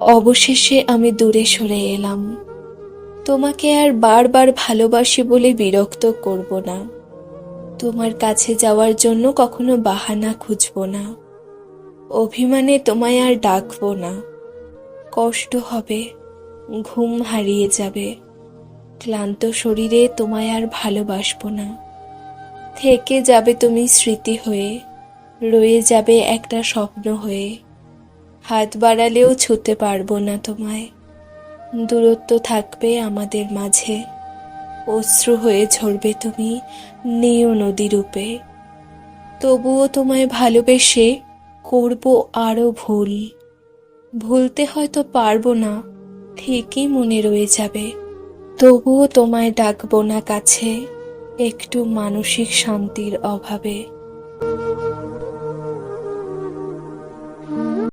অবশেষে আমি দূরে সরে এলাম। তোমাকে আর বারবার ভালোবাসি বলে বিরক্ত করব না। তোমার কাছে যাওয়ার জন্য কখনো বাহানা খুঁজব না। অভিমানে তোমায় আর ডাকবো না। কষ্ট হবে, ঘুম হারিয়ে যাবে। ক্লান্ত শরীরে তোমায় আর ভালোবাসবো না। থেকে যাবে তুমি স্মৃতি হয়ে, রয়ে যাবে একটা স্বপ্ন হয়ে। হাত বাড়ালেও ছুতে পারব না তোমায়। দূরত্ব থাকবে আমাদের মাঝে। অশ্রু হয়ে ঝরবে তুমি নিয় নদী রূপে। তবুও তোমায় ভালোবেসে করব আরও ভুল। ভুলতে হয়তো পারব না, ঠিকই মনে রয়ে যাবে। তবুও তোমায় ডাকবো না কাছে, একটু মানসিক শান্তির অভাবে।